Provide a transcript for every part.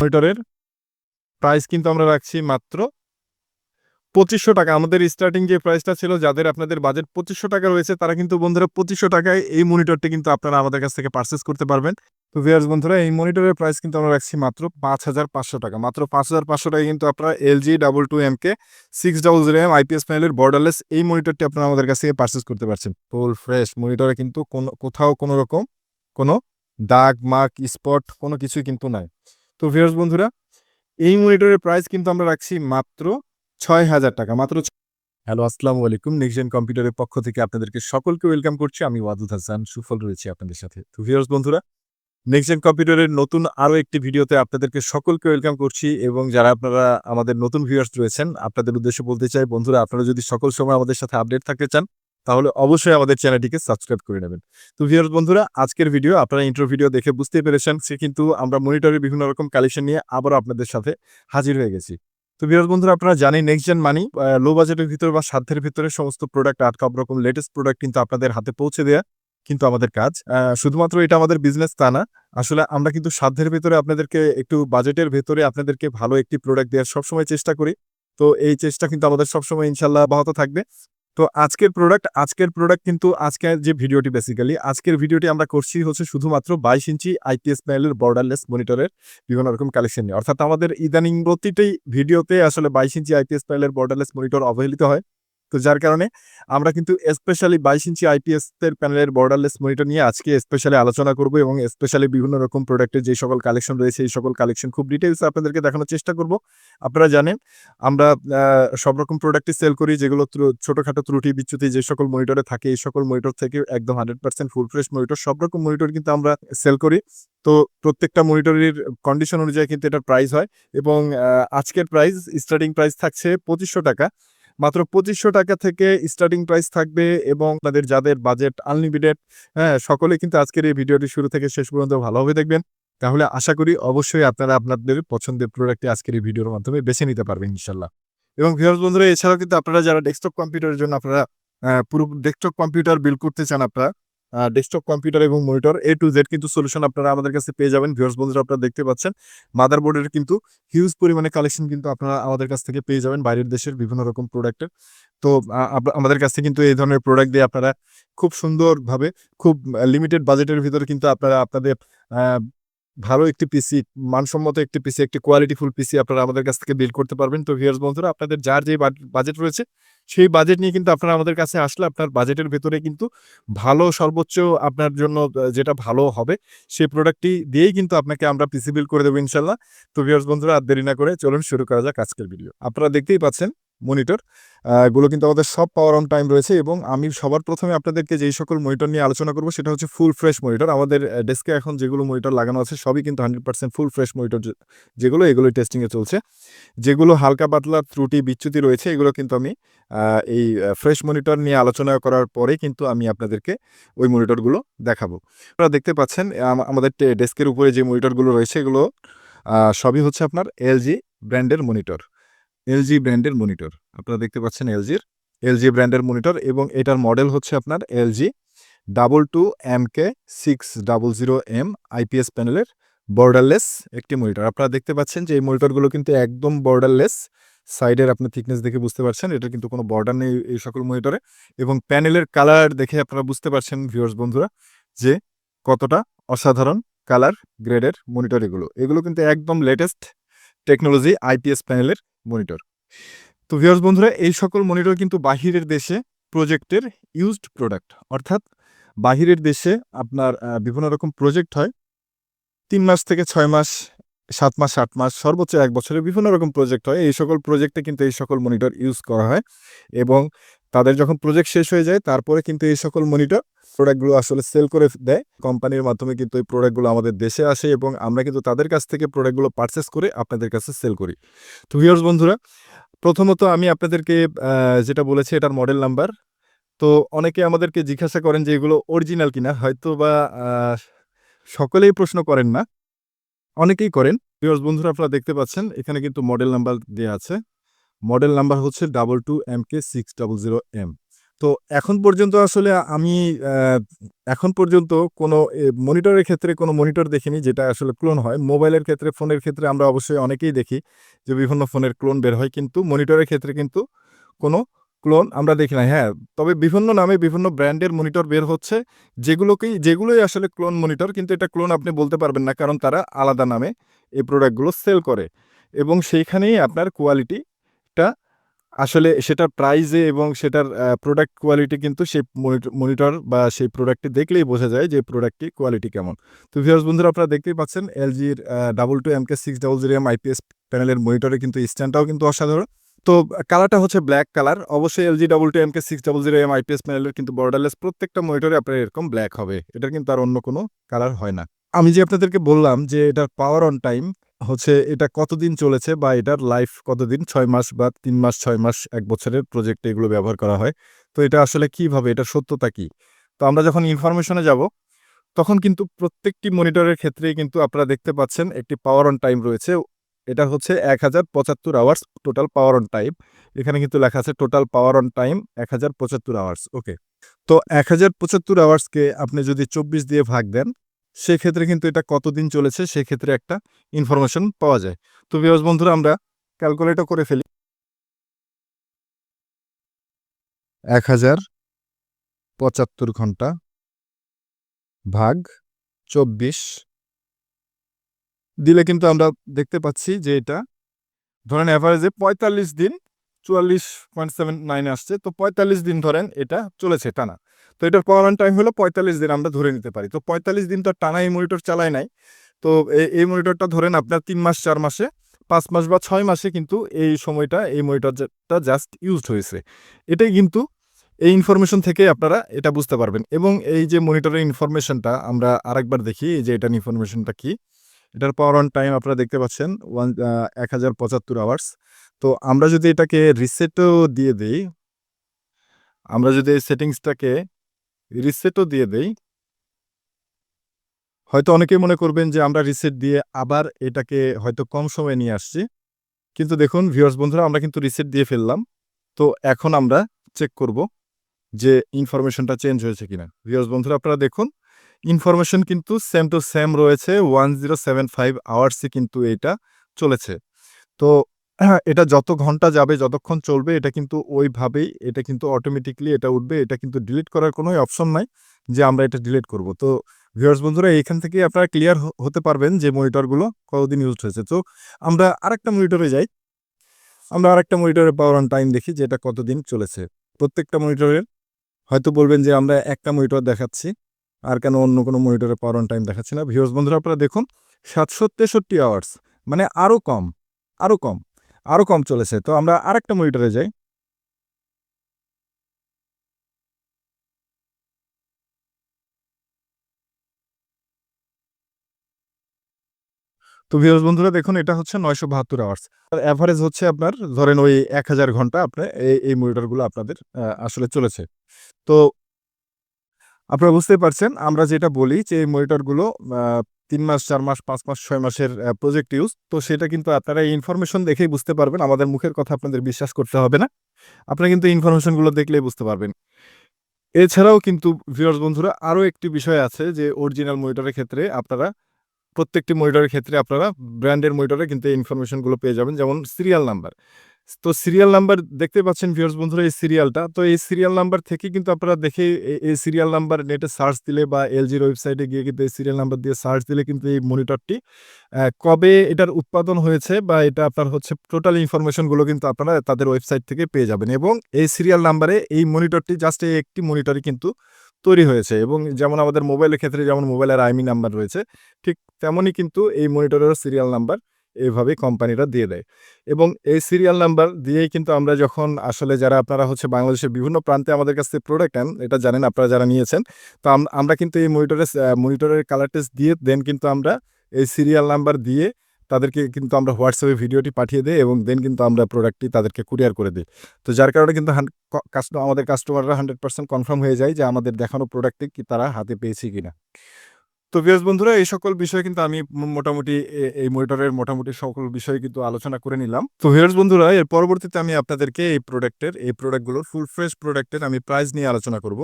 মনিটরের price কিন্তু আমরা রাখছি মাত্র পঁচিশশো টাকা। আমাদের স্টার্টিং যে প্রাইসটা ছিল, যাদের আপনাদের বাজেট পঁচিশশো টাকা রয়েছে, তারা কিন্তু বন্ধুরা পঁচিশশো টাকায় এই মনিটরটি কিন্তু আপনারা আমাদের কাছ থেকে পারচেস করতে পারবেন। তো ভিয়ার্স বন্ধুরা, এই মনিটরের প্রাইস কিন্তু আমরা রাখছি মাত্র পাঁচ হাজার পাঁচশো টাকা। মাত্র পাঁচ হাজার পাঁচশো টাকা কিন্তু আপনারা LG double two M K six double zero M IPS প্যানেলের বর্ডারলেস এই মনিটরটি আপনারা আমাদের কাছ থেকে পারচেস করতে পারছেন। ফুল ফ্রেশ মনিটরে কিন্তু কোনো, কোথাও কোনো রকম কোনো দাগ মার্ক স্পট কোনো কিছুই কিন্তু নাই। তো ভিউয়ার্স বন্ধুরা, এই মনিটরের প্রাইস কিন্তু আমরা রাখছি মাত্র ছয় হাজার টাকা, মাত্র হ্যালো আসসালামু আলাইকুম। নেক্সট কম্পিউটারের পক্ষ থেকে আপনাদেরকে সকলকে ওয়েলকাম করছি। আমি ওয়াদুদ হাসান, সুফল রয়েছি আপনাদের সাথে। তো ভিউয়ার্স বন্ধুরা নেক্সট কম্পিউটারের নতুন আরও একটি ভিডিওতে আপনাদেরকে সকলকে ওয়েলকাম করছি এবং যারা আপনারা আমাদের নতুন ভিউয়ার্স রয়েছেন, আপনাদের উদ্দেশ্যে বলতে চাই, বন্ধুরা, আপনারা যদি সকল সময় আমাদের সাথে আপডেট থাকতে চান তাহলে অবশ্যই আমাদের চ্যানেলটিকে সাবস্ক্রাইব করে নেবেন। তো ভিউয়ার্স বন্ধুরা, আজকের ভিডিও আপনারা ইন্ট্রো ভিডিও দেখে বুঝতে পেরেছেন, সে কিন্তু আমরা মনিটরের বিভিন্ন রকম কালেকশন নিয়ে আবারও আপনাদের সাথে হাজির হয়ে গেছি। তো ভিউয়ার্স বন্ধুরা, আপনারা জানেন নেক্সট জেন মানি লো বাজেটের ভিতরে বা সাধ্যের ভিতরে সমস্ত প্রোডাক্ট আট সব রকম লেটেস্ট প্রোডাক্ট কিন্তু আপনাদের হাতে পৌঁছে দেয়া কিন্তু আমাদের কাজ। শুধুমাত্র এটা আমাদের বিজনেস তা না, আসলে আমরা কিন্তু সাধ্যের ভিতরে আপনাদেরকে একটু বাজেটের ভেতরে আপনাদেরকে ভালো একটি প্রোডাক্ট দেওয়ার সবসময় চেষ্টা করি। তো এই চেষ্টা কিন্তু আমাদের সবসময় ইনশাল্লাহ অব্যাহত থাকবে। তো আজকের প্রোডাক্ট আজকের প্রোডাক্ট কিন্তু আজকে যে ভিডিওটি বেসিক্যালি আজকের ভিডিওটি আমরা করছি হচ্ছে শুধুমাত্র বাইশ ইঞ্চি আইপিএস প্যানেলের বর্ডারলেস মনিটরের বিভিন্ন রকম কালেকশন নিয়ে। অর্থাৎ আমাদের ইদানিং প্রতিটি ভিডিওতে আসলে বাইশ ইঞ্চি আইপিএস প্যানেলের বর্ডারলেস মনিটর অবহেলিত হয়। তো যার কারণে আমরা কিন্তু স্পেশালি বাইশ ইঞ্চি আইপিএস এর প্যানেলের বর্ডারলেস মনিটর নিয়ে আজকে স্পেশালি আলোচনা করব এবং স্পেশালি বিভিন্ন রকম প্রোডাক্টের যে সকল কালেকশন রয়েছে, এই সকল কালেকশন খুব ডিটেলস আপনাদেরকে দেখানোর চেষ্টা করব। আপনারা জানেন, আমরা সব রকম প্রোডাক্টই সেল করি, যেগুলো ছোটখাটো ত্রুটি বিচ্যুতি যে সকল মনিটরে থাকে, এই সকল মনিটর থেকে একদম hundred percent full fresh monitor সব রকম মনিটর কিন্তু আমরা সেল করি। তো প্রত্যেকটা মনিটরের কন্ডিশন অনুযায়ী কিন্তু এটার প্রাইস হয় এবং আজকের প্রাইস স্টার্টিং প্রাইস থাকছে পঁচিশশো টাকা। মাত্র পঁচিশশো টাকা থেকে স্টার্টিং প্রাইস থাকবে এবং আপনাদের যাদের বাজেট আনলিমিটেড হ্যাঁ সকলে কিন্তু আজকের এই ভিডিওটি শুরু থেকে শেষ পর্যন্ত ভালোভাবে দেখবেন। তাহলে আশা করি অবশ্যই আপনারা আপনাদের পছন্দের প্রোডাক্টটি আজকের এই ভিডিওর মাধ্যমে বেছে নিতে পারবেন ইনশাল্লাহ এবং ভিউয়ার্স বন্ধুরা, এছাড়াও কিন্তু আপনারা যারা ডেস্কটপ কম্পিউটারের জন্য আপনারা পুরো ডেস্কটপ কম্পিউটার বিল করতে চান আপনারা ডেস্কটপ কম্পিউটার এবং মনিটর এ টু জেড কিন্তু সলিউশন আপনারা আমাদের কাছে পেয়ে যাবেন। ভিউয়ার্স বন্ধুরা আপনারা দেখতে পাচ্ছেন মাদারবোর্ডের কিন্তু হিউজ পরিমাণে কালেকশন কিন্তু আপনারা আমাদের কাছ থেকে পেয়ে যাবেন বাইরের দেশের বিভিন্ন রকম প্রোডাক্টের তো আমাদের কাছে কিন্তু এই ধরনের প্রোডাক্ট দিয়ে আপনারা খুব সুন্দরভাবে, খুব লিমিটেড বাজেটের ভিতরে কিন্তু আপনারা আপনাদের ভালো একটি পিসি মানসম্মত একটি পিসি একটি কোয়ালিটিফুল পিসি আপনারা আমাদের কাছ থেকে বিল করতে পারবেন। তো ভিউয়ার্স বন্ধুরা, আপনাদের যার যে বাজেট রয়েছে, সেই বাজেট নিয়ে কিন্তু আপনারা আমাদের কাছে আসলে আপনার বাজেটের ভেতরে কিন্তু ভালো, সর্বোচ্চ আপনার জন্য যেটা ভালো হবে, সেই প্রোডাক্টটি দিয়েই কিন্তু আপনাকে আমরা পিসি বিল করে দেবো, ইনশাল্লাহ। তো ভিউয়ার্স বন্ধুরা, আর দেরি না করে চলুন শুরু করা যাক আজকের ভিডিও আপনারা দেখতেই পাচ্ছেন মনিটর এগুলো কিন্তু আমাদের সব পাওয়ার অন টাইম রয়েছে এবং আমি সবার প্রথমে আপনাদেরকে যেই সকল মনিটর নিয়ে আলোচনা করব সেটা হচ্ছে ফুল ফ্রেশ মনিটর আমাদের ডেস্কে এখন যেগুলো মনিটর লাগানো আছে সবই কিন্তু hundred percent full fresh monitor যেগুলো, এগুলোই টেস্টিংয়ে চলছে। যেগুলো হালকা পাতলা ত্রুটি বিচ্যুতি রয়েছে এগুলো কিন্তু আমি এই ফ্রেশ মনিটর নিয়ে আলোচনা করার পরে কিন্তু আমি আপনাদেরকে ওই মনিটরগুলো দেখাবো। আপনারা দেখতে পাচ্ছেন, আম- আমাদের ডেস্কের উপরে যে মনিটরগুলো রয়েছে এগুলো সবই হচ্ছে আপনার এলজি ব্র্যান্ডের মনিটর এলজি ব্র্যান্ডের মনিটর। আপনারা দেখতে পাচ্ছেন এলজির এলজি ব্র্যান্ডের মনিটর এবং এটার মডেল হচ্ছে আপনার LG double two M K six double zero M IPS প্যানেলের বর্ডারলেস একটি মনিটর। আপনারা দেখতে পাচ্ছেন যে এই মনিটরগুলো কিন্তু একদম বর্ডারলেস। সাইডের আপনার থিকনেস দেখে বুঝতে পারছেন এটা কিন্তু কোনো বর্ডার নেই এই সকল মনিটরে এবং প্যানেলের কালার দেখে আপনারা বুঝতে পারছেন ভিউয়ার্স বন্ধুরা যে কতটা অসাধারণ কালার গ্রেডের মনিটর এগুলো। এগুলো কিন্তু একদম লেটেস্ট টেকনোলজি আইপিএস প্যানেলের মনিটর তো ভিউয়ার্স বন্ধুরা, এই সকল মনিটর কিন্তু বাহিরের দেশে প্রজেক্টের ইউজড প্রোডাক্ট অর্থাৎ বাহিরের দেশে আপনার বিভিন্ন রকম প্রজেক্ট হয়। তিন মাস থেকে ছয় মাস, সাত মাস, আট মাস, সর্বোচ্চ এক বছরে বিভিন্ন রকম প্রজেক্ট হয়। এই সকল প্রজেক্টে কিন্তু এই সকল মনিটর ইউজ করা হয় এবং তাদের যখন প্রজেক্ট শেষ হয়ে যায়, তারপরে কিন্তু এই সকল মনিটর প্রোডাক্টগুলো আসলে সেল করে দেয়। কোম্পানির মাধ্যমে কিন্তু এই প্রোডাক্টগুলো আমাদের দেশে আসে এবং আমরা কিন্তু তাদের কাছ থেকে প্রোডাক্টগুলো পারচেস করে আপনাদের কাছে সেল করি। তো ভিউয়ার্স বন্ধুরা, প্রথমত আমি আপনাদেরকে যেটা বলেছি এটার মডেল নাম্বার তো অনেকে আমাদেরকে জিজ্ঞাসা করেন যে এগুলো অরিজিনাল কিনা? হয়তো বা সকলেই প্রশ্ন করেন না। অনেকেই করেন। ভিউয়ার্স বন্ধুরা, আপনারা দেখতে পাচ্ছেন, এখানে কিন্তু মডেল নাম্বার দেওয়া আছে। মডেল নাম্বার হচ্ছে double two M K six double zero M তো এখন পর্যন্ত আসলে আমি এখন পর্যন্ত কোনো মনিটরের ক্ষেত্রে কোনো মনিটর দেখিনি যেটা আসলে ক্লোন হয়। মোবাইলের ক্ষেত্রে, ফোনের ক্ষেত্রে আমরা অবশ্যই অনেকেই দেখি যে বিভিন্ন ফোনের ক্লোন বের হয়, কিন্তু মনিটরের ক্ষেত্রে কিন্তু কোনো ক্লোন আমরা দেখি না হ্যাঁ তবে বিভিন্ন নামে বিভিন্ন ব্র্যান্ডের মনিটর বের হচ্ছে, যেগুলোকেই, যেগুলোই আসলে ক্লোন মনিটর, কিন্তু এটা ক্লোন আপনি বলতে পারবেন না, কারণ তারা আলাদা নামে এই প্রোডাক্টগুলো সেল করে। এবং সেইখানেই আপনার কোয়ালিটিটা আসলে সেটার প্রাইজে এবং সেটার প্রোডাক্ট কোয়ালিটি কিন্তু সেই মনিটর বা সেই প্রোডাক্টটি দেখলেই বোঝা যায় যে প্রোডাক্টটি কোয়ালিটি কেমন। তো ভিউয়ার্স বন্ধুরা, আপনারা দেখতেই পাচ্ছেন এলজির double two M K six double zero M IPS প্যানেলের মনিটরে কিন্তু স্ট্যান্ডটাও কিন্তু অসাধারণ। তো কালারটা হচ্ছে ব্ল্যাক কালার অবশ্যই LG double two M K six double zero M IPS প্যানেলের কিন্তু বর্ডারলেস প্রত্যেকটা মনিটরে আপনার এরকম ব্ল্যাক হবে। এটার কিন্তু আর অন্য কোনো কালার হয় না। আমি যে আপনাদেরকে বললাম যে এটার পাওয়ার অন টাইম হচ্ছে এটা কতদিন চলেছে বা এটার লাইফ কতদিন? ছয় মাস বা তিন মাস, ছয় মাস, এক বছরের প্রজেক্টে এগুলো ব্যবহার করা হয়। তো এটা আসলে কীভাবে এটা সত্যতা কি? তো আমরা যখন ইনফরমেশনে যাব, তখন কিন্তু প্রত্যেকটি মনিটরের ক্ষেত্রেই কিন্তু আপনারা দেখতে পাচ্ছেন একটি পাওয়ার অন টাইম রয়েছে। এটা হচ্ছে এক হাজার পঁচাত্তর hours total power on time এখানে কিন্তু লেখা আছে টোটাল পাওয়ার অন টাইম এক হাজার পঁচাত্তর আওয়ার্স ওকে তো এক হাজার পঁচাত্তর আওয়ার্সকে আপনি যদি চব্বিশ দিয়ে ভাগ দেন সেক্ষেত্রে কিন্তু এটা কতদিন চলেছে সেক্ষেত্রে একটা ইনফরমেশন পাওয়া যায়। তো বিয়স বন্ধুরা, আমরা ক্যালকুলেটও করে ফেলি। এক হাজার পঁচাত্তর ঘণ্টা ভাগ চব্বিশ। দিলে কিন্তু আমরা দেখতে পাচ্ছি যে এটা ধরেন অ্যাভারেজে পঁয়তাল্লিশ দিন, চুয়াল্লিশ পয়েন্ট সেভেন নাইনে আসছে। তো পঁয়তাল্লিশ দিন ধরেন এটা চলেছে টানা। তো এটার পাওয়ার অন টাইম হলো পঁয়তাল্লিশ দিন আমরা ধরে নিতে পারি। তো পঁয়তাল্লিশ দিন তো টানা এই মনিটর চালায় নাই। তো এই মনিটরটা ধরেন আপনার তিন মাস, চার মাসে, পাঁচ মাস বা ছয় মাসে কিন্তু এই সময়টা, এই মনিটরটা জাস্ট ইউজড হয়েছে। এটাই কিন্তু এই ইনফরমেশন থেকে আপনারা এটা বুঝতে পারবেন। এবং এই যে মনিটরের ইনফরমেশনটা আমরা আরেকবার দেখি যে এটার ইনফরমেশনটা কি? এটার পাওয়ার অন টাইম আপনারা দেখতে পাচ্ছেন ওয়ান এক হাজার পঁচাত্তর আওয়ার্স তো আমরা যদি এটাকে রিসেটও দিয়ে দিই, আমরা যদি এই সেটিংসটাকে রিসেটও দিয়ে দেই। হয়তো অনেকেই মনে করবেন যে আমরা রিসেট দিয়ে আবার এটাকে হয়তো কম সময়ে নিয়ে আসছি। কিন্তু দেখুন ভিউয়ার্স বন্ধুরা, আমরা কিন্তু রিসেট দিয়ে ফেললাম। তো এখন আমরা চেক করব যে ইনফরমেশনটা চেঞ্জ হয়েছে কিনা। ভিউয়ার্স বন্ধুরা, আপনারা দেখুন ইনফরমেশন কিন্তু সেম টু সেম রয়েছে ওয়ান জিরো সেভেন ফাইভ আওয়ার্সে কিন্তু এটা চলেছে। তো হ্যাঁ, এটা যত ঘণ্টা যাবে যতক্ষণ চলবে এটা কিন্তু ওইভাবেই এটা কিন্তু অটোমেটিকলি এটা উঠবে এটা কিন্তু ডিলিট করার কোনো অপশন নাই যে আমরা এটা ডিলিট করব। তো ভিউয়ার্স বন্ধুরা এইখান থেকে আপনারা ক্লিয়ার হতে পারবেন যে মনিটরগুলো কতদিন ইউজ হয়েছে। তো আমরা আরেকটা মনিটরে যাই। আমরা আরেকটা মনিটরের পাওয়ার অন টাইম দেখি যে এটা কতদিন চলেছে। প্রত্যেকটা মনিটরের হয়তো বলবেন যে আমরা একটা মনিটর দেখাচ্ছি আর কেন অন্য কোনো মনিটরের পাওয়ার অন টাইম দেখাচ্ছি না। ভিউয়ার্স বন্ধুরা আপনারা দেখুন সাতশো তেষট্টি আওয়ার্স মানে আরও কম আরও কম। আরও কম চলেছে। তো আমরা আরেকটা মনিটরে যাই। তো ভিউয়ার্স বন্ধুরা, দেখুন, এটা হচ্ছে নয়শো বাহাত্তর আওয়ার্স আর অ্যাভারেজ হচ্ছে আপনার, ধরেন ওই এক হাজার ঘণ্টা আপনার এই এই মনিটরগুলো আপনাদের আসলে চলেছে। তো আপনারা বুঝতে পারছেন, আমরা যেটা বলি যে এই মনিটরগুলো তিন মাস, চার মাস, পাঁচ মাস, ছয় মাসের প্রজেক্ট ইউজ তো সেটা কিন্তু আপনারা এই ইনফরমেশন দেখেই বুঝতে পারবেন। আমাদের মুখের কথা আপনাদের বিশ্বাস করতে হবে না। আপনারা কিন্তু ইনফরমেশনগুলো দেখলেই বুঝতে পারবেন। এছাড়াও কিন্তু ভিউয়ার্স বন্ধুরা, আরও একটি বিষয় আছে যে অরিজিনাল মনিটরের ক্ষেত্রে আপনারা, প্রত্যেকটি মনিটরের ক্ষেত্রে আপনারা ব্র্যান্ডের মনিটরে কিন্তু এই ইনফরমেশনগুলো পেয়ে যাবেন। যেমন সিরিয়াল নাম্বার তো সিরিয়াল নাম্বার দেখতে পাচ্ছেন ভিউয়ার্স বন্ধুরা এই সিরিয়ালটা তো এই সিরিয়াল নাম্বার থেকে কিন্তু আপনারা দেখে এই সিরিয়াল নাম্বার নেটে সার্চ দিলে বা এলজির ওয়েবসাইটে গিয়ে কিন্তু এই সিরিয়াল নাম্বার দিয়ে সার্চ দিলে কিন্তু এই মনিটরটি কবে এটার উৎপাদন হয়েছে বা এটা আপনার হচ্ছে টোটাল ইনফরমেশনগুলো কিন্তু আপনারা তাদের ওয়েবসাইট থেকে পেয়ে যাবেন। এবং এই সিরিয়াল নাম্বারে এই মনিটরটি জাস্ট এই একটি মনিটরই কিন্তু তৈরি হয়েছে। এবং যেমন আমাদের মোবাইলের ক্ষেত্রে যেমন মোবাইলের আইমি নাম্বার রয়েছে, ঠিক তেমনই কিন্তু এই মনিটরের সিরিয়াল নাম্বার এইভাবেই কোম্পানিরা দিয়ে দেয়। এবং এই সিরিয়াল নাম্বার দিয়েই কিন্তু আমরা যখন আসলে যারা আপনারা হচ্ছে বাংলাদেশের বিভিন্ন প্রান্তে আমাদের কাছ থেকে প্রোডাক্ট নেন, এটা জানেন আপনারা যারা নিয়েছেন, তো আমরা কিন্তু এই মনিটরের মনিটরের কালার টেস্ট দিয়ে দেন কিন্তু আমরা এই সিরিয়াল নাম্বার দিয়ে তাদেরকে কিন্তু আমরা হোয়াটসঅ্যাপে ভিডিওটি পাঠিয়ে দিই এবং দেন কিন্তু আমরা প্রোডাক্টটি তাদেরকে কুরিয়ার করে দিই। তো যার কারণে কিন্তু আমাদের কাস্টমাররা হান্ড্রেড পার্সেন্ট কনফার্ম হয়ে যায় যে আমাদের দেখানো প্রোডাক্টটি কি তারা হাতে পেয়েছে কিনা। তো ভিউয়ার্স বন্ধুরা, এই সকল বিষয় কিন্তু আমি মোটামুটি এই মনিটরের মোটামুটি সকল বিষয় কিন্তু আলোচনা করে নিলাম। তো ভিউয়ার্স বন্ধুরা, এর পরবর্তীতে আমি আপনাদেরকে এই প্রোডাক্টের এই প্রোডাক্টগুলোর ফুল ফ্রেশ প্রোডাক্টের আমি প্রাইস নিয়ে আলোচনা করব।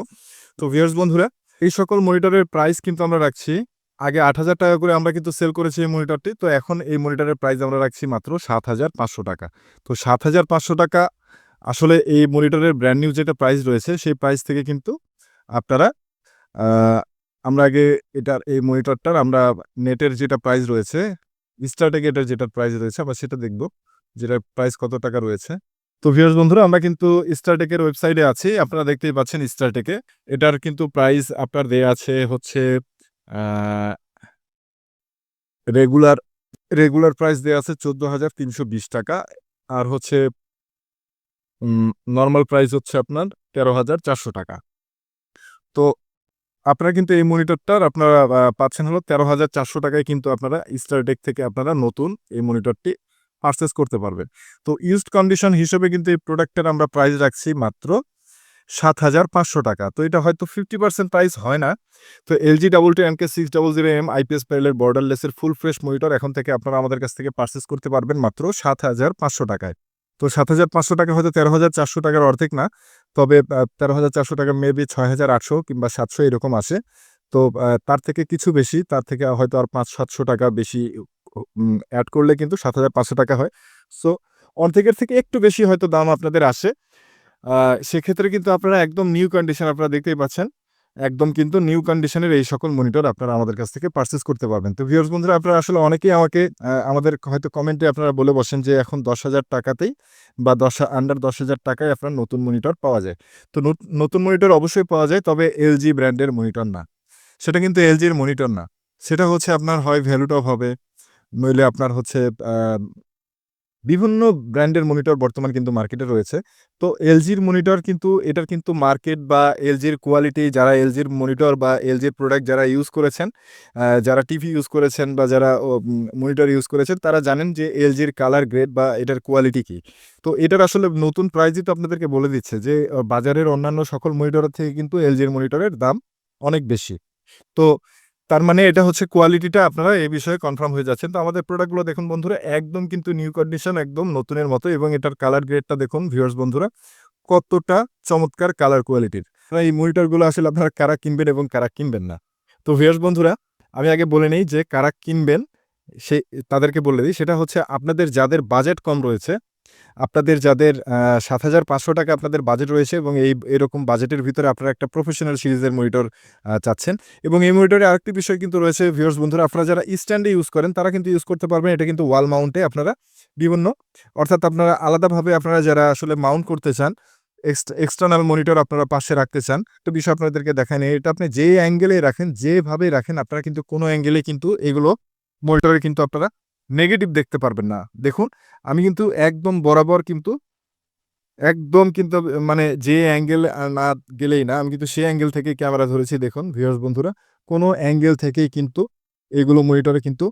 তো ভিউয়ার্স বন্ধুরা, এই সকল মনিটরের প্রাইস কিন্তু আমরা রাখছি, আগে আট হাজার টাকা করে আমরা কিন্তু সেল করেছি এই মনিটরটি, তো এখন এই মনিটরের প্রাইস আমরা রাখছি মাত্র সাত হাজার পাঁচশো টাকা। তো সাত হাজার পাঁচশো টাকা আসলে এই মনিটরের ব্র্যান্ড নিউ যেটা প্রাইস রয়েছে, সেই প্রাইস থেকে কিন্তু আপনারা আমরা আগে এটার, এই মনিটরটার আমরা নেটের যেটা প্রাইস রয়েছে স্টার্টেক এটার যেটা প্রাইস রয়েছে, আমরা সেটা দেখব যেটার প্রাইস কত টাকা রয়েছে। তো ভিউয়ার্স বন্ধুরা, আমরা কিন্তু স্টারটেকের ওয়েবসাইটে আছি, আপনারা দেখতেই পাচ্ছেন স্টারটেকে এটার কিন্তু প্রাইস আপনার দেয়া আছে হচ্ছে রেগুলার রেগুলার প্রাইস দেওয়া আছে চোদ্দ হাজার তিনশো বিশ টাকা, আর হচ্ছে নর্মাল প্রাইস হচ্ছে আপনার তেরো হাজার চারশো টাকা। তো আপনারা কিন্তু এই মনিটরটার আপনারা পাচ্ছেন হলো তেরো হাজার চারশো টাকায় কিন্তু আপনারা স্টারটেক থেকে আপনারা নতুন এই মনিটরটি পারচেস করতে পারবেন। তো ইউজড কন্ডিশন হিসেবে কিন্তু এই প্রোডাক্টের আমরা প্রাইস রাখছি মাত্র সাত হাজার পাঁচশো টাকা। তো এটা হয়তো ফিফটি পার্সেন্ট প্রাইস হয় না। তো LG double two M K six double zero M IPS প্যানেলের বর্ডারলেসের ফুল ফ্রেশ মনিটর এখন থেকে আপনারা আমাদের কাছ থেকে পারচেস করতে পারবেন মাত্র সাত হাজার পাঁচশো টাকায়। তো সাত হাজার পাঁচশো টাকা হয়তো তেরো হাজার চারশো টাকার অর্ধেক না, তবে তেরো হাজার চারশো টাকা মেবি ছয় হাজার আটশো কিংবা সাতশো এরকম আসে তো তার থেকে কিছু বেশি, তার থেকে হয়তো আর পাঁচ সাতশো টাকা বেশি অ্যাড করলে কিন্তু সাত হাজার পাঁচশো টাকা হয়। সো অর্ধেকের থেকে একটু বেশি হয়তো দাম আপনাদের আসে। সেক্ষেত্রে কিন্তু আপনারা একদম নিউ কন্ডিশন আপনারা দেখতেই পাচ্ছেন। একদম কিন্তু নিউ কন্ডিশনের এই সকল মনিটর আপনারা আমাদের কাছ থেকে পারচেস করতে পারবেন। তো ভিউয়ার্স বন্ধুরা, আপনারা আসলে অনেকেই আমাকে আমাদের হয়তো কমেন্টে আপনারা বলে বসেন যে এখন দশ হাজার টাকাতেই বা দশ আন্ডার দশ হাজার টাকায় আপনার নতুন মনিটর পাওয়া যায়। তো নত- নতুন মনিটর অবশ্যই পাওয়া যায়, তবে এলজি ব্র্যান্ডের মনিটর না। সেটা কিন্তু এলজির মনিটর না। সেটা হচ্ছে আপনার হয় ভ্যালুটপ হবে, নইলে আপনার হচ্ছে বিভিন্ন ব্র্যান্ডের মনিটর বর্তমান কিন্তু মার্কেটে রয়েছে। তো এলজির মনিটর কিন্তু, এটার কিন্তু মার্কেট বা এলজির কোয়ালিটি, যারা এলজির মনিটর বা এলজির প্রোডাক্ট যারা ইউজ করেছেন যারা টিভি ইউজ করেছেন বা যারা মনিটর ইউজ করেছেন, তারা জানেন যে এলজির কালার গ্রেড বা এটার কোয়ালিটি কি। তো এটার আসলে নতুন প্রাইজই তো আপনাদেরকে বলে দিচ্ছে যে বাজারের অন্যান্য সকল মনিটরের থেকে কিন্তু এলজির মনিটরের দাম অনেক বেশি। তো তার মানে এটা হচ্ছে কোয়ালিটিটা আপনারা এই বিষয়ে কনফার্ম হয়ে যাচ্ছেন। তো আমাদের প্রোডাক্টগুলো দেখুন বন্ধুরা, একদম কিন্তু নিউ কন্ডিশন একদম নতুনের মতো এবং এটার কালার গ্রেডটা দেখুন ভিউয়ার্স বন্ধুরা, কতটা চমৎকার কালার কোয়ালিটির এই মনিটরগুলো আসলে আপনারা কারা কিনবেন এবং কারা কিনবেন না। তো ভিউয়ার্স বন্ধুরা, আমি আগে বলে নেই যে কারা কিনবেন, সে তাদেরকে বলে দিই, সেটা হচ্ছে আপনাদের যাদের বাজেট কম রয়েছে আপনাদের যাদের সাত হাজার পাঁচশো টাকা আপনাদের বাজেট রয়েছে এবং এই, এরকম বাজেটের ভিতরে আপনারা একটা প্রফেশনাল সিরিজের মনিটর চাচ্ছেন। এবং এই মনিটরে আরেকটি বিষয় কিন্তু রয়েছে ভিউয়ার্স বন্ধুরা, আপনারা যারা স্ট্যান্ডে ইউজ করেন, তারা কিন্তু ইউজ করতে পারবেন। এটা কিন্তু ওয়াল মাউন্টে আপনারা বিভিন্ন, অর্থাৎ আপনারা আলাদাভাবে আপনারা যারা আসলে মাউন্ট করতে চান এক্সটার্নাল মনিটর আপনারা পাশে রাখতে চান, একটা বিষয় আপনাদেরকে দেখায় নেই। এটা আপনি যে অ্যাঙ্গেলে রাখেন, যেভাবে রাখেন, আপনারা কিন্তু কোনো অ্যাঙ্গেলে কিন্তু এগুলো মনিটরে কিন্তু আপনারা নেগেটিভ দেখতে পারবেন না। দেখুন, আমি কিন্তু একদম বরাবর কিন্তু, একদম কিন্তু মানে যে অ্যাঙ্গেল না গেলেই না, আমি কিন্তু সেই অ্যাঙ্গেল থেকে ক্যামেরা ধরেছি। দেখুন ভিউয়ার্স বন্ধুরা, কোনো অ্যাঙ্গেল থেকেই কিন্তু এগুলো মনিটরে কিন্তু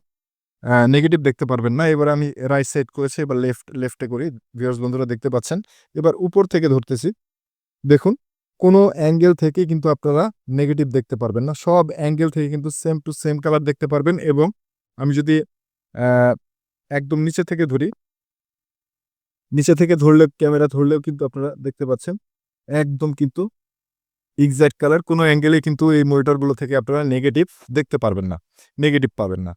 নেগেটিভ দেখতে পারবেন না। এবার আমি রাইট সাইড করেছি, এবার লেফট লেফটে করি। ভিউয়ার্স বন্ধুরা দেখতে পাচ্ছেন? এবার উপর থেকে ধরতেছি। দেখুন, কোনো অ্যাঙ্গেল থেকে কিন্তু আপনারা নেগেটিভ দেখতে পারবেন না। সব অ্যাঙ্গেল থেকে কিন্তু সেম টু সেম কালার দেখতে পারবেন এবং আমি যদি একদম নিচে থেকে ধরি। নিচে থেকে ধরলে ক্যামেরা ধরলেও কিন্তু আপনারা দেখতে পাচ্ছেন। একদম কিন্তু এক্সাক্ট কালার কোনো অ্যাঙ্গেলে কিন্তু এই মনিটরগুলো থেকে আপনারা নেগেটিভ দেখতে পারবেন না নেগেটিভ পাবেন না।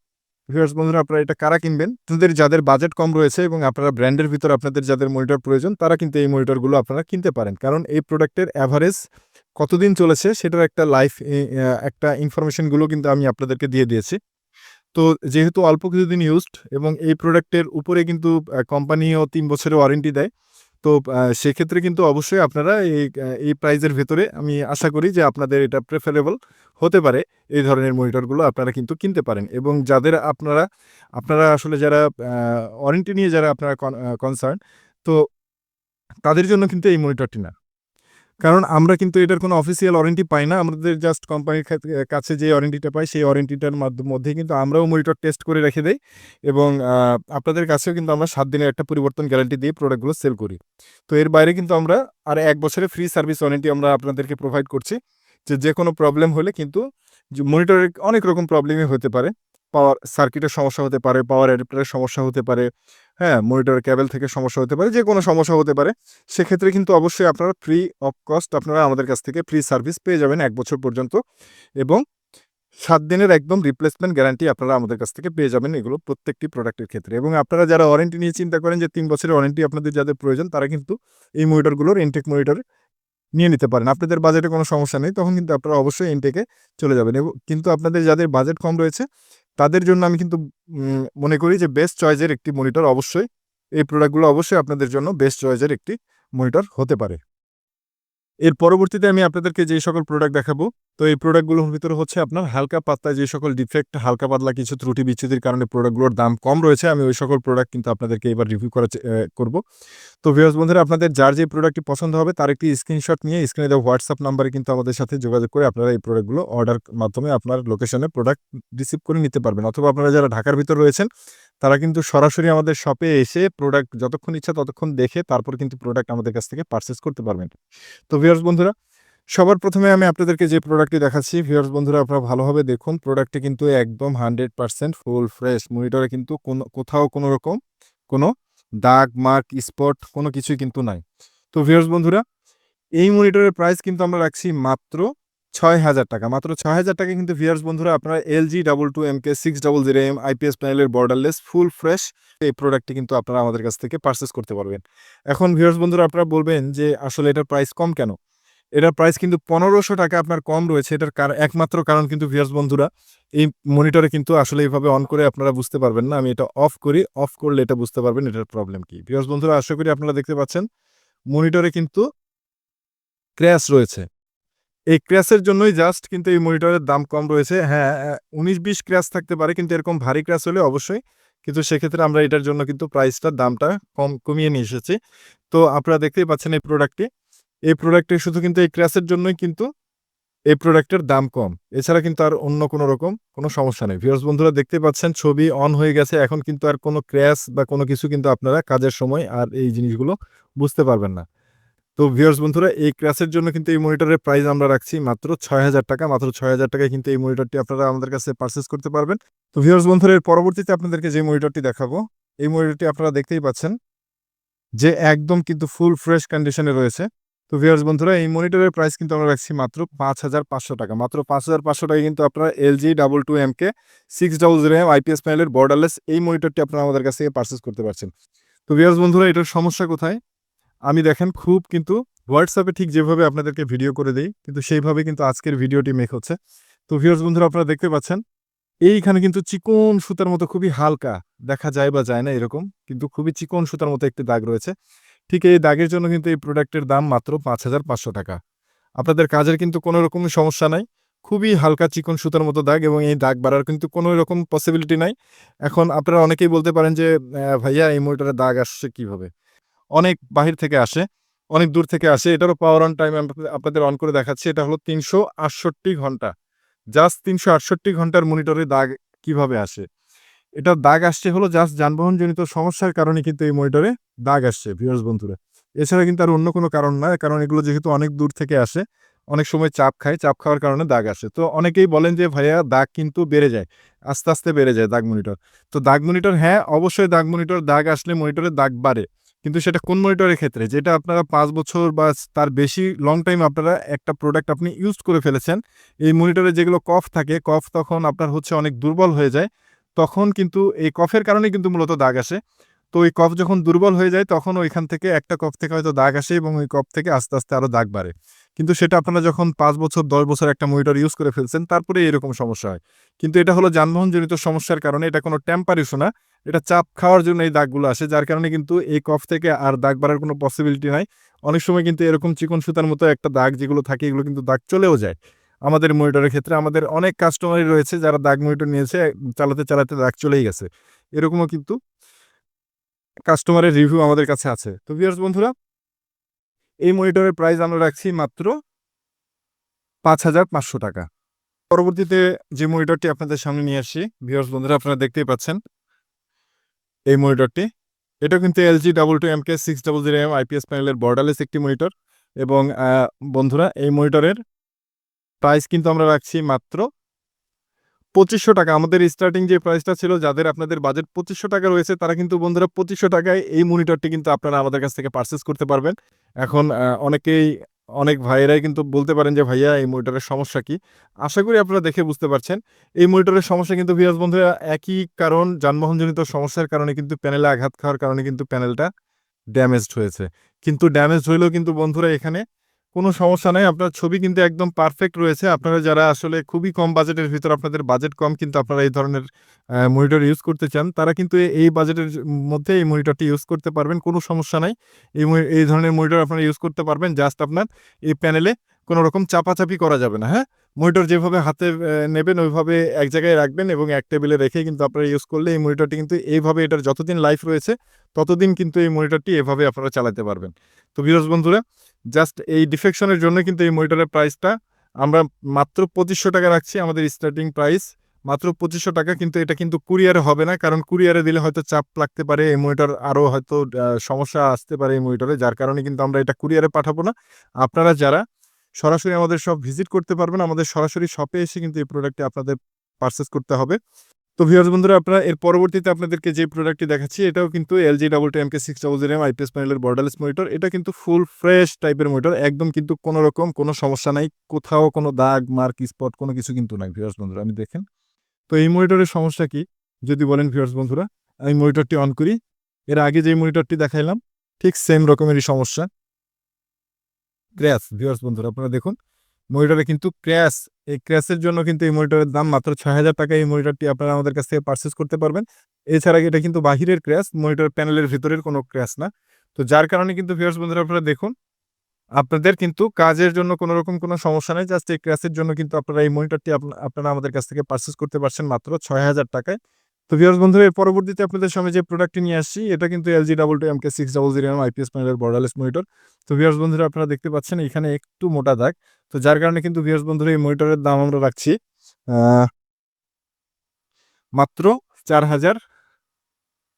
ভিউয়ার্স বন্ধুরা, আপনারা এটা কারা কিনবেন? আপনাদের যাদের বাজেট কম রয়েছে এবং আপনারা ব্র্যান্ডের ভিতর আপনাদের যাদের মনিটর প্রয়োজন, তারা কিন্তু এই মনিটরগুলো আপনারা কিনতে পারেন। কারণ এই প্রোডাক্টের অ্যাভারেজ কতদিন চলেছে, সেটার একটা লাইফ একটা ইনফরমেশনগুলো কিন্তু আমি আপনাদেরকে দিয়ে দিয়েছি। তো যেহেতু অল্প কিছুদিন ইউজড এবং এই প্রোডাক্টের উপরে কিন্তু কোম্পানিও তিন বছরের ওয়ারেন্টি দেয়, তো সেক্ষেত্রে কিন্তু অবশ্যই আপনারা এই এই প্রাইজের ভেতরে আমি আশা করি যে আপনাদের এটা প্রেফারেবল হতে পারে। এই ধরনের মনিটরগুলো আপনারা কিন্তু কিনতে পারেন এবং যাদের আপনারা আপনারা আসলে যারা ওয়ারেন্টি নিয়ে যারা আপনারা কনসার্ন তো তাদের জন্য কিন্তু এই মনিটরটি না। কারণ আমরা কিন্তু এটার কোনো অফিসিয়াল ওয়ারেন্টি পাই না। আমাদের জাস্ট কোম্পানির কাছে যে ওয়ারেন্টিটা পাই, সেই ওয়ারেন্টিটার মধ্যে কিন্তু আমরাও মনিটর টেস্ট করে রেখে দেই এবং আপনাদের কাছেও কিন্তু আমরা সাত দিনের একটা পরিবর্তন গ্যারান্টি দিয়ে প্রোডাক্টগুলো সেল করি। তো এর বাইরে কিন্তু আমরা আর এক বছরের ফ্রি সার্ভিস ওয়ারেন্টি আমরা আপনাদেরকে প্রোভাইড করছি। যে যে কোনো প্রবলেম হলে কিন্তু মনিটরের অনেক রকম প্রবলেমই হতে পারে। পাওয়ার সার্কিটের সমস্যা হতে পারে, পাওয়ার অ্যাডাপ্টারের সমস্যা হতে পারে হ্যাঁ মনিটরের ক্যাবেল থেকে সমস্যা হতে পারে যে কোনো সমস্যা হতে পারে। সেক্ষেত্রে কিন্তু অবশ্যই আপনারা ফ্রি অফ কস্ট আপনারা আমাদের কাছ থেকে ফ্রি সার্ভিস পেয়ে যাবেন এক বছর পর্যন্ত এবং সাত দিনের একদম রিপ্লেসমেন্ট গ্যারান্টি আপনারা আমাদের কাছ থেকে পেয়ে যাবেন এগুলো প্রত্যেকটি প্রোডাক্টের ক্ষেত্রে এবং আপনারা যারা ওয়ারেন্টি নিয়ে চিন্তা করেন যে তিন বছরের ওয়ারেন্টি আপনাদের যাদের প্রয়োজন, তারা কিন্তু এই মনিটরগুলোর ইনটেক মনিটর নিয়ে নিতে পারেন। আপনাদের বাজেটে কোনো সমস্যা নেই, তখন কিন্তু আপনারা অবশ্যই ইনটেকে চলে যাবেন এবং কিন্তু আপনাদের যাদের বাজেট কম রয়েছে তাদের জন্য আমি কিন্তু মনে করি যে বেস্ট চয়েসের একটি মনিটর অবশ্যই। এই প্রোডাক্টগুলো অবশ্যই আপনাদের জন্য বেস্ট চয়েসের একটি মনিটর হতে পারে। এর পরবর্তীতে আমি আপনাদেরকে যে সকল প্রোডাক্ট দেখাবো তো এই প্রোডাক্টগুলোর ভিতরে হচ্ছে আপনার হালকা পাতলা যে সকল ডিফেক্ট হালকা পাতলা কিছু ত্রুটি বিচ্ছুতির কারণে প্রোডাক্টগুলোর দাম কম রয়েছে। আমি ওই সকল প্রোডাক্ট কিন্তু আপনাদেরকে এবার রিভিউ করা করব। তো ভিউয়ার্স বন্ধুরা, আপনাদের যার যে প্রোডাক্টটি পছন্দ হবে, তার একটি স্ক্রিনশট নিয়ে স্ক্রিনে দেওয়া হোয়াটসঅ্যাপ নাম্বারে কিন্তু আমাদের সাথে যোগাযোগ করে আপনারা এই প্রোডাক্টগুলো অর্ডার মাধ্যমে আপনার লোকেশনে প্রোডাক্ট রিসিভ করে নিতে পারবেন। অথবা আপনারা যারা ঢাকার ভিতর রয়েছেন, তারা কিন্তু সরাসরি আমাদের শপে এসে প্রোডাক্ট যতক্ষণ ইচ্ছা ততক্ষণ দেখে তারপর কিন্তু প্রোডাক্ট আমাদের কাছ থেকে পারচেস করতে পারবেন। তো ভিউয়ার্স বন্ধুরা সবার প্রথমে আমি আপনাদেরকে যে প্রোডাক্টটি দেখাচ্ছি ভিউয়ার্স বন্ধুরা আপনারা ভালোভাবে দেখুন প্রোডাক্টটি কিন্তু একদম হান্ড্রেড পার্সেন্ট ফুল ফ্রেশ মনিটরে কিন্তু কোনো, কোথাও কোনো রকম কোনো দাগ, মার্ক স্পট কোনো কিছুই কিন্তু নাই। তো ভিউয়ার্স বন্ধুরা, এই মনিটরের প্রাইস কিন্তু আমরা রাখছি মাত্র ছয় হাজার টাকা। মাত্র ছয় হাজার টাকা কিন্তু ভিউয়ার্স বন্ধুরা আপনারা LG double two M K six double zero M IPS প্যানেলের বর্ডারলেস ফুল ফ্রেশ এই প্রোডাক্টটি কিন্তু আপনারা আমাদের কাছ থেকে পারচেস করতে পারবেন। এখন ভিউয়ার্স বন্ধুরা আপনারা বলবেন যে আসলে এটার প্রাইস কম কেন? এটার প্রাইস কিন্তু পনেরোশো টাকা আপনার কম রয়েছে, এটার একমাত্র কারণ কিন্তু ভিউয়ার্স বন্ধুরা, এই মনিটরে কিন্তু আসলে এইভাবে অন করে আপনারা বুঝতে পারবেন না, আমি এটা অফ করি অফ করলে এটা বুঝতে পারবেন এটার প্রবলেম কি। ভিউয়ার্স বন্ধুরা, আশা করি আপনারা দেখতে পাচ্ছেন মনিটরে কিন্তু ক্র্যাশ রয়েছে। এই ক্র্যাশের জন্যই জাস্ট কিন্তু এই মনিটরের দাম কম রয়েছে হ্যাঁ উনিশ বিশ ক্র্যাশ থাকতে পারে, কিন্তু এরকম ভারী ক্র্যাশ হলে অবশ্যই, কিন্তু সেক্ষেত্রে আমরা এটার জন্য কিন্তু প্রাইসটার দামটা কম, কমিয়ে নিয়ে এসেছি। তো আপনারা দেখতেই পাচ্ছেন এই প্রোডাক্টটি এই প্রোডাক্টে শুধু কিন্তু এই ক্র্যাশের জন্যই কিন্তু এই প্রোডাক্টের দাম কম। এছাড়া কিন্তু আর অন্য কোনো রকম কোনো সমস্যা নেই। ভিউয়ার্স বন্ধুরা দেখতে পাচ্ছেন, ছবি অন হয়ে গেছে। এখন কিন্তু আর কোনো ক্র্যাশ বা কোনো কিছু কিন্তু আপনারা কাজের সময় আর এই জিনিসগুলো বুঝতে পারবেন না। তো ভিউয়ার্স বন্ধুরা, এই ক্র্যাশের জন্য কিন্তু এই মনিটরের প্রাইস আমরা রাখছি মাত্র ছয় হাজার টাকা। মাত্র ছয় হাজার টাকায় কিন্তু এই মনিটরটি আপনারা আমাদের কাছে পারচেস করতে পারবেন। তো ভিউয়ার্স বন্ধুরা, এর পরবর্তীতে আপনাদেরকে যে মনিটরটি দেখাবো, এই মনিটরটি আপনারা দেখতেই পাচ্ছেন যে একদম কিন্তু ফুল ফ্রেশ কন্ডিশনে রয়েছে। তো ভিউয়ার্স বন্ধুরা, এই মনিটরের প্রাইস কিন্তু আমরা রাখছি মাত্র পাঁচ হাজার পাঁচশো টাকা। মাত্র পাঁচ হাজার পাঁচশো টাকা কিন্তু আপনারা LG double two M K six double zero M IPS প্যানেলের বর্ডারলেস এই মনিটরটি আপনারা আমাদের কাছ থেকে পারচেস করতে পারছেন। তো ভিউয়ার্স বন্ধুরা, এটার সমস্যা কোথায়? আমি দেখেন খুব কিন্তু হোয়াটসঅ্যাপে ঠিক যেভাবে আপনাদেরকে ভিডিও করে দিই, কিন্তু সেইভাবে কিন্তু আজকের ভিডিওটি মেক হচ্ছে। তো ভিউয়ার্স বন্ধুরা, আপনারা দেখতে পাচ্ছেন, এইখানে কিন্তু চিকন সুতার মতো খুবই হালকা, দেখা যায় বা যায় না এরকম, কিন্তু খুবই চিকন সুতার মতো একটি দাগ রয়েছে। ঠিক এই দাগের জন্য কিন্তু এই প্রোডাক্টের দাম মাত্র পাঁচ হাজার পাঁচশো টাকা। আপনাদের কাজের কিন্তু কোনো রকমই সমস্যা নাই। খুবই হালকা চিকন সুতার মতো দাগ এবং এই দাগ বাড়ার কিন্তু কোনো রকম পসিবিলিটি নাই। এখন আপনারা অনেকেই বলতে পারেন যে ভাইয়া, এই মোটরে দাগ আসছে কীভাবে? অনেক বাহির থেকে আসে, অনেক দূর থেকে আসে। এটারও পাওয়ার অন টাইম আপনাদের অন করে দেখাচ্ছি। এটা হলো তিনশো আটষট্টি ঘণ্টা। জাস্ট তিনশো আটষট্টি ঘণ্টার মনিটরে দাগ কীভাবে আসে? এটা দাগ আসছে হলো জাস্ট যানবাহনজনিত সমস্যার কারণে কিন্তু এই মনিটরে দাগ আসছে ভিউয়ার্স বন্ধুরা। এছাড়া কিন্তু আর অন্য কোনো কারণ না কারণ এগুলো যেহেতু অনেক দূর থেকে আসে, অনেক সময় চাপ খায়, চাপ খাওয়ার কারণে দাগ আসে। তো অনেকেই বলেন যে, ভাইয়া, দাগ কিন্তু বেড়ে যায়, আস্তে আস্তে বেড়ে যায় দাগ মনিটর। তো দাগ মনিটর হ্যাঁ অবশ্যই দাগ মনিটর, দাগ আসলে মনিটরে দাগ বাড়ে। কিন্তু সেটা কোন মনিটরের ক্ষেত্রে? যেটা আপনারা পাঁচ বছর বা তার বেশি লং টাইম আপনারা একটা প্রোডাক্ট আপনি ইউজ করে ফেলেছেন, এই মনিটরে যেগুলো কফ থাকে কফ তখন আপনার হচ্ছে অনেক দুর্বল হয়ে যায়। তখন কিন্তু এই কফের কারণে কিন্তু মূলত দাগ আসে। তো ওই কফ যখন দুর্বল হয়ে যায়, তখন ওইখান থেকে একটা কফ থেকে হয়তো দাগ আসে এবং ওই কফ থেকে আস্তে আস্তে আরও দাগ বাড়ে। কিন্তু সেটা আপনারা যখন পাঁচ বছর, দশ বছর একটা মনিটর ইউজ করে ফেলছেন তারপরে এরকম সমস্যা হয়। কিন্তু এটা হলো যানবাহনজনিত সমস্যার কারণে, এটা কোনো টেম্পার ইস্যু না, এটা চাপ খাওয়ার জন্য এই দাগগুলো আসে, যার কারণে কিন্তু এই কফ থেকে আর দাগ বাড়ার কোনো পসিবিলিটি নাই। অনেক সময় কিন্তু এরকম চিকন সুতার মতো একটা দাগ যেগুলো থাকে, এগুলো কিন্তু দাগ চলেও যায়। আমাদের মনিটরের ক্ষেত্রে আমাদের অনেক কাস্টমারই রয়েছে যারা দাগ মনিটর নিয়েছে, চালাতে চালাতে দাগ চলেই গেছে। এরকমও কিন্তু কাস্টমারের রিভিউ আমাদের কাছে আছে। তো ভিউয়ার্স বন্ধুরা, এই মনিটরের প্রাইস আমরা রাখছি মাত্র পাঁচ হাজার পাঁচশো টাকা। পরবর্তীতে যে মনিটরটি আপনাদের সামনে নিয়ে আসছি ভিউয়ার্স বন্ধুরা, আপনারা দেখতেই পাচ্ছেন এই মনিটরটি। এটা কিন্তু LG double two M K six double zero M IPS প্যানেলের বর্ডারলেস একটি মনিটর এবং বন্ধুরা, এই মনিটরের প্রাইস কিন্তু আমরা রাখছি মাত্র পঁচিশশো টাকা। আমাদের স্টার্টিং যে প্রাইসটা ছিল, যাদের আপনাদের বাজেট পঁচিশশো টাকা রয়েছে, তারা কিন্তু বন্ধুরা পঁচিশশো টাকায় এই মনিটরটি কিন্তু আপনারা আমাদের কাছ থেকে পারচেস করতে পারবেন। এখন অনেকেই, অনেক ভাইয়েরাই কিন্তু বলতে পারেন যে, ভাইয়া, এই মনিটরের সমস্যা কি? আশা করি আপনারা দেখে বুঝতে পারছেন। এই মনিটরের সমস্যা কিন্তু বিরাজ বন্ধুরা একই কারণ, যানবাহনজনিত সমস্যার কারণে কিন্তু প্যানেলে আঘাত খাওয়ার কারণে কিন্তু প্যানেলটা ড্যামেজড হয়েছে। কিন্তু ড্যামেজ হইলেও কিন্তু বন্ধুরা এখানে কোনো সমস্যা নাই। আপনার ছবি কিন্তু একদম পারফেক্ট রয়েছে। আপনারা যারা আসলে খুবই কম বাজেটের ভিতর আপনাদের বাজেট কম কিন্তু আপনারা এই ধরনের মনিটর ইউজ করতে চান, তারা কিন্তু এই বাজেটের মধ্যে এই মনিটরটি ইউজ করতে পারবেন। কোনো সমস্যা নাই। এই এই ধরনের মনিটর আপনারা ইউজ করতে পারবেন। জাস্ট আপনার এই প্যানেলে কোনো রকম চাপাচাপি করা যাবে না হ্যাঁ? মনিটর যেভাবে হাতে নেবেন, ওইভাবে এক জায়গায় রাখবেন এবং এক টেবিলে রেখে কিন্তু আপনারা ইউজ করলে এই মনিটরটি কিন্তু এইভাবে এটার যতদিন লাইফ রয়েছে, ততদিন কিন্তু এই মনিটরটি এভাবে আপনারা চালাতে পারবেন। তো বিরোজ বন্ধুরা জাস্ট এই ডিফেকশনের জন্য কিন্তু এই মনিটরের প্রাইসটা আমরা মাত্র পঁচিশশো টাকা রাখছি আমাদের স্টার্টিং প্রাইস মাত্র পঁচিশশো টাকা কিন্তু এটা কিন্তু কুরিয়ারে হবে না, কারণ কুরিয়ারে দিলে হয়তো চাপ লাগতে পারে, এই মনিটর আরও হয়তো সমস্যা আসতে পারে এই মনিটরে যার কারণে কিন্তু আমরা এটা কুরিয়ারে পাঠাবো না। আপনারা যারা সরাসরি আমাদের সব ভিজিট করতে পারবেন, আমাদের সরাসরি শপে এসে কিন্তু এই প্রোডাক্টটি আপনাদের পারচেস করতে হবে। তো ভিউয়ার্স বন্ধুরা, আপনারা এর পরবর্তীতে আপনাদেরকে যে প্রোডাক্টটি দেখাচ্ছি, এটাও কিন্তু LG double T M K six double zero M IPS প্যানেলের বর্ডারলেস মনিটর এটা কিন্তু ফুল ফ্রেশ টাইপের মনিটর একদম কিন্তু কোনো রকম কোনো সমস্যা নাই, কোথাও কোনো দাগ মার্ক স্পট কোনো কিছু কিন্তু নাই ভিউয়ার্স বন্ধুরা, আমি দেখেন। তো এই মনিটরের সমস্যা কি? যদি বলেন ভিউয়ার্স বন্ধুরা, আমি মনিটরটি অন করি, এর আগে যে মনিটরটি দেখাইলাম, ঠিক সেম রকমেরই সমস্যা। ক্র্যাশ ভিউয়ার্স বন্ধুরা, আপনারা দেখুন। মনিটরে কিন্তু ক্র্যাশ, এই ক্র্যাশের জন্য কিন্তু এই মনিটরের দাম মাত্র ছয় হাজার টাকা এই মনিটরটি আপনারা আমাদের কাছ থেকে পারচেস করতে পারবেন। এছাড়া এটা কিন্তু বাহিরের ক্র্যাশ, মনিটর প্যানেলের ভিতরের কোনো ক্র্যাশ না। তো যার কারণে কিন্তু ভিউয়ার্স বন্ধুরা আপনারা দেখুন, আপনাদের কিন্তু কাজের জন্য কোনো রকম কোনো সমস্যা নেই জাস্ট এই ক্র্যাশের জন্য কিন্তু আপনারা এই মনিটরটি আপনা- আপনারা আমাদের কাছ থেকে পারচেস করতে পারছেন মাত্র ছয় হাজার টাকায়। তো ভিউয়ার্স বন্ধুরা, এর পরবর্তীতে আপনাদের সামনে যে প্রোডাক্টটি নিয়ে আসছি, এটা কিন্তু LG double two M K six double zero M IPS প্যানেলের বর্ডারলেস মনিটর তো ভিউয়ার্স বন্ধুরা, আপনারা দেখতে পাচ্ছেন এখানে একটু মোটা দাগ। তো যার কারণে কিন্তু ভিউয়ার্স বন্ধুরা, এই মনিটরের দাম আমরা রাখছি মাত্র চার হাজার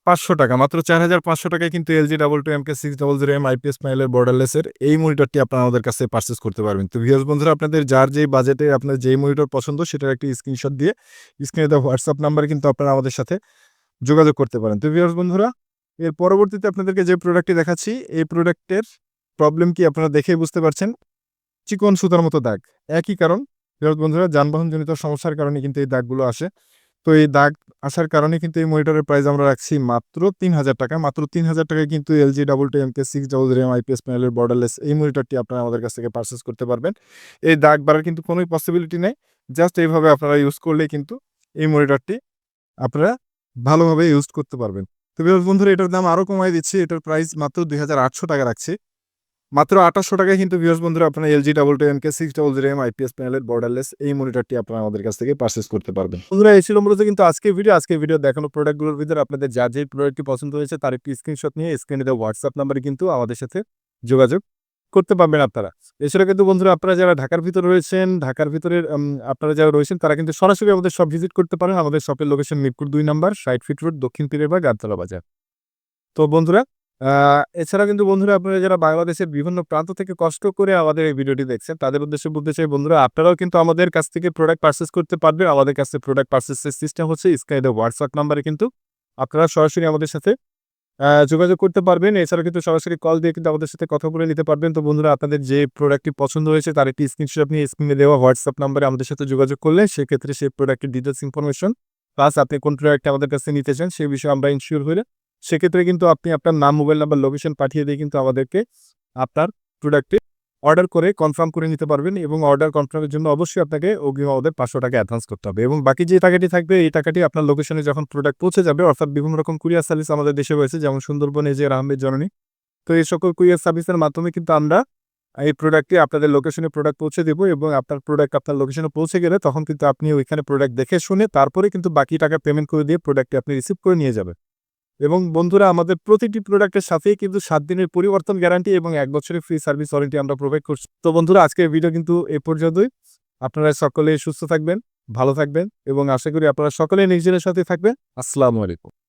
পাঁচশো টাকা, মাত্র চার হাজার পাঁচশো টাকায় কিন্তু LG double two M K six double zero M IPS মাইলের বর্ডারলেসের এই মনিটরটি আপনারা আমাদের কাছে পারচেস করতে পারবেন। তো ভিউয়ার্স বন্ধুরা, আপনাদের যার যেই বাজেটে আপনার যেই মনিটর পছন্দ, সেটার একটি স্ক্রিনশট দিয়ে স্ক্রিনে দেওয়া হোয়াটসঅ্যাপ নাম্বারে কিন্তু আপনারা আমাদের সাথে যোগাযোগ করতে পারেন। তো ভিউয়ার্স বন্ধুরা, এর পরবর্তীতে আপনাদেরকে যে প্রোডাক্টটি দেখাচ্ছি, এই প্রোডাক্টের প্রবলেম কি আপনারা দেখেই বুঝতে পারছেন? চিকন সুতার মতো দাগ। একই কারণ বন্ধুরা, যানবাহনজনিত সমস্যার কারণে কিন্তু এই দাগগুলো আসে। তো এই দাগ আসার কারণে কিন্তু এই মনিটরের প্রাইস আমরা রাখছি মাত্র তিন হাজার টাকা। মাত্র তিন হাজার টাকায় কিন্তু LG double two M K six double zero M IPS প্যানেলের বর্ডারলেস এই মনিটরটি আপনারা আমাদের কাছ থেকে পারচেস করতে পারবেন। এই দাগ বাড়ার কিন্তু কোনোই পসিবিলিটি নেই। জাস্ট এইভাবে আপনারা ইউজ করলেই কিন্তু এই মনিটরটি আপনারা ভালোভাবে ইউজ করতে পারবেন। তো বন্ধুরা, এটার দাম আরও কমাই দিচ্ছি। এটার প্রাইস মাত্র দুই হাজার আটশো টাকা রাখছি। মাত্র আঠাশশো টাকায় কিন্তু ভিউয়ার্স বন্ধুরা আপনারা LG double two M K six double zero M IPS প্যানেলের বর্ডারলেস এই মনিটরটি আপনারা আমাদের কাছ থেকে পারচেস করতে পারবেন। বন্ধুরা, এই ছিল মূলত কিন্তু আজকে ভিডিও আজকে ভিডিও দেখানো প্রোডাক্টগুলোর ভিতরে আপনাদের যা যে প্রোডাক্টটি পছন্দ হয়েছে, তার একটি স্ক্রিনশট নিয়ে স্ক্রিনে দেওয়া হোয়াটসঅ্যাপ নাম্বারে কিন্তু আমাদের সাথে যোগাযোগ করতে পারবেন আপনারা। এছাড়া কিন্তু বন্ধুরা, আপনারা যারা ঢাকার ভিতরে রয়েছেন, ঢাকার ভিতরে আপনারা যারা রয়েছেন, তারা কিন্তু সরাসরি আমাদের সব ভিজিট করতে পারেন। আমাদের শপের লোকেশন মিরপুর দুই নাম্বার সাইড ফিট রোড দক্ষিণ পীরের বা গাবতলা বাজার। তো বন্ধুরা এছাড়া কিন্তু বন্ধুরা আপনারা যারা বাংলাদেশের বিভিন্ন প্রান্ত থেকে কষ্ট করে আমাদের এই ভিডিওটি দেখছেন, তাদের উদ্দেশ্যে বলতে চাই বন্ধুরা, আপনারাও কিন্তু আমাদের কাছ থেকে প্রোডাক্ট পারচেস করতে পারবেন। আমাদের কাছে প্রোডাক্ট পারচেসের সিস্টেম হচ্ছে স্ক্রিনে হোয়াটসঅ্যাপ নাম্বারে কিন্তু আপনারা সরাসরি আমাদের সাথে যোগাযোগ করতে পারবেন। এছাড়া কিন্তু সরাসরি কল দিয়ে কিন্তু আমাদের সাথে কথা বলে নিতে পারবেন। তো বন্ধুরা, আপনাদের যে প্রোডাক্টটি পছন্দ হয়েছে, তার একটি স্ক্রিনশট আপনি স্ক্রিনে দেওয়া হোয়াটসঅ্যাপ নাম্বারে আমাদের সাথে যোগাযোগ করলে সেক্ষেত্রে সেই প্রোডাক্টের ডিটেলস ইনফরমেশন প্লাস আপনি কোন প্রোডাক্ট আমাদের কাছে নিতে চান সেই বিষয়ে আমরা ইনশিওর হলে সেক্ষেত্রে কিন্তু আপনি আপনার নাম, মোবাইল নাম্বার লোকেশন পাঠিয়ে দিয়ে কিন্তু আমাদেরকে আপনার প্রোডাক্টে অর্ডার করে কনফার্ম করে নিতে পারবেন এবং অর্ডার কনফার্মের জন্য অবশ্যই আপনাকে অগ্রিম আমাদের পাঁচশো টাকা অ্যাডভান্স করতে হবে এবং বাকি যে টাকাটি থাকবে, এই টাকাটি আপনার লোকেশনে যখন প্রোডাক্ট পৌঁছে যাবে, অর্থাৎ বিভিন্ন রকম কুরিয়ার সার্ভিস আমাদের দেশে রয়েছে, যেমন সুন্দরবন এজে আহমেদ জননী। তো এই সকল কুরিয়ার সার্ভিসের মাধ্যমে কিন্তু আমরা এই প্রোডাক্টটি আপনাদের লোকেশনে প্রোডাক্ট পৌঁছে দেবো এবং আপনার প্রোডাক্ট আপনার লোকেশনে পৌঁছে গেলে তখন কিন্তু আপনি ওইখানে প্রোডাক্ট দেখে শুনে তারপরে কিন্তু বাকি টাকা পেমেন্ট করে দিয়ে প্রোডাক্টটি আপনি রিসিভ করে নিয়ে যাবেন। এবং বন্ধুরা, আমাদের প্রতিটি প্রোডাক্টের সাথেই কিন্তু সাত দিনের পরিবর্তন গ্যারান্টি এবং এক বছরের ফ্রি সার্ভিস ওয়ারেন্টি আমরা প্রোভাইড করছি। তো বন্ধুরা, আজকের ভিডিও কিন্তু এ পর্যন্তই। আপনারা সকলে সুস্থ থাকবেন, ভালো থাকবেন এবং আশা করি আপনারা সকলে নিজেদের সাথে থাকবেন। আসসালামু আলাইকুম।